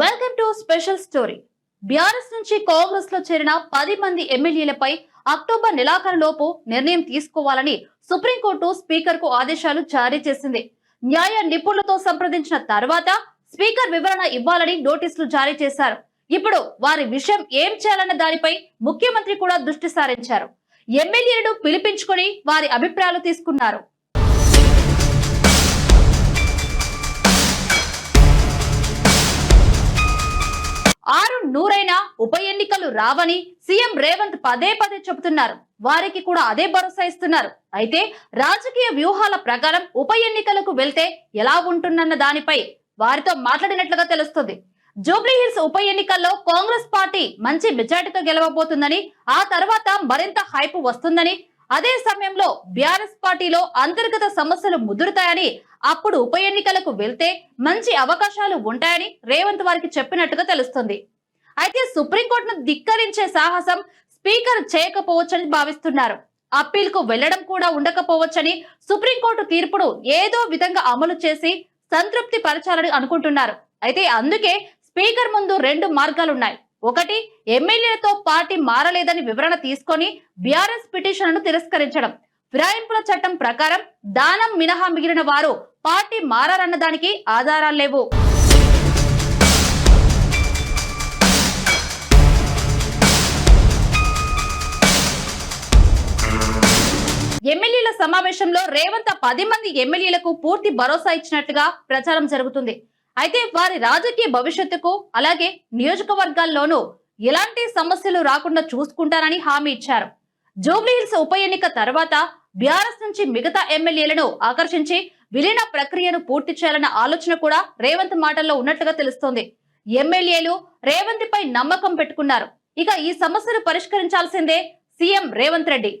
Welcome to special story BRS నుంచి కాంగ్రెస్లో చేరిన పది మంది ఎమ్మెల్యేలపై అక్టోబర్ నెలాఖరులోపు నిర్ణయం తీసుకోవాలని సుప్రీంకోర్టు స్పీకర్కు ఆదేశాలు జారీ చేసింది. న్యాయ నిపుణులతో సంప్రదించిన తర్వాత స్పీకర్ వివరణ ఇవ్వాలని నోటీసులు జారీ చేశారు. ఇప్పుడు వారి విషయం ఏం చేయాలన్న దానిపై ముఖ్యమంత్రి కూడా దృష్టి సారించారు. ఎమ్మెల్యేలను పిలిపించుకొని వారి అభిప్రాయాలు తీసుకున్నారు. నూరైనా ఉప ఎన్నికలు రావని సీఎం రేవంత్ పదే పదే చెబుతున్నారు. వారికి కూడా అదే భరోసా ఇస్తున్నారు. అయితే రాజకీయ వ్యూహాల ప్రకారం ఉప ఎన్నికలకు వెళ్తే ఎలా ఉంటుందన్న దానిపై వారితో మాట్లాడినట్లుగా తెలుస్తుంది. జూబ్లీహిల్స్ ఉప ఎన్నికల్లో కాంగ్రెస్ పార్టీ మంచి మెజార్టీతో గెలవబోతుందని ఆ తర్వాత మరింత హైప్ వస్తుందని అదే సమయంలో బీఆర్ఎస్ పార్టీలో అంతర్గత సమస్యలు ముదురుతాయని అప్పుడు ఉప ఎన్నికలకు వెళ్తే మంచి అవకాశాలు ఉంటాయని రేవంత్ వారికి చెప్పినట్టుగా తెలుస్తుంది. అయితే సుప్రీంకోర్టును ధిక్కరించే సాహసం స్పీకర్ చేయకపోవచ్చని భావిస్తున్నారు. అప్పీల్కు వెళ్ళడం కూడా ఉండకపోవచ్చని సుప్రీంకోర్టు తీర్పును ఏదో విధంగా అమలు చేసి సంతృప్తి పరచాలని అనుకుంటున్నారు. అయితే అందుకే స్పీకర్ ముందు రెండు మార్గాలున్నాయి. ఒకటి ఎమ్మెల్యేలతో పార్టీ మారలేదని వివరణ తీసుకొని బీఆర్ఎస్ పిటిషన్ను తిరస్కరించడం. ఫిరాయింపుల చట్టం ప్రకారం దానం మినహా మిగిలిన వారు పార్టీ మారన్న దానికి ఆధారాలు లేవు. ఎమ్మెల్యేల సమావేశంలో రేవంత్ పది మంది ఎమ్మెల్యేలకు పూర్తి భరోసా ఇచ్చినట్లుగా ప్రచారం జరుగుతుంది. అయితే వారి రాజకీయ భవిష్యత్తుకు అలాగే నియోజకవర్గాల్లోనూ ఎలాంటి సమస్యలు రాకుండా చూసుకుంటారని హామీ ఇచ్చారు. జూబ్లీహిల్స్ ఉప ఎన్నిక తర్వాత బీఆర్ఎస్ నుంచి మిగతా ఎమ్మెల్యేలను ఆకర్షించి విలీన ప్రక్రియను పూర్తి చేయాలన్న ఆలోచన కూడా రేవంత్ మాటల్లో ఉన్నట్లుగా తెలుస్తోంది. ఎమ్మెల్యేలు రేవంత్ పై నమ్మకం పెట్టుకున్నారు. ఇక ఈ సమస్యను పరిష్కరించాల్సిందే సీఎం రేవంత్ రెడ్డి.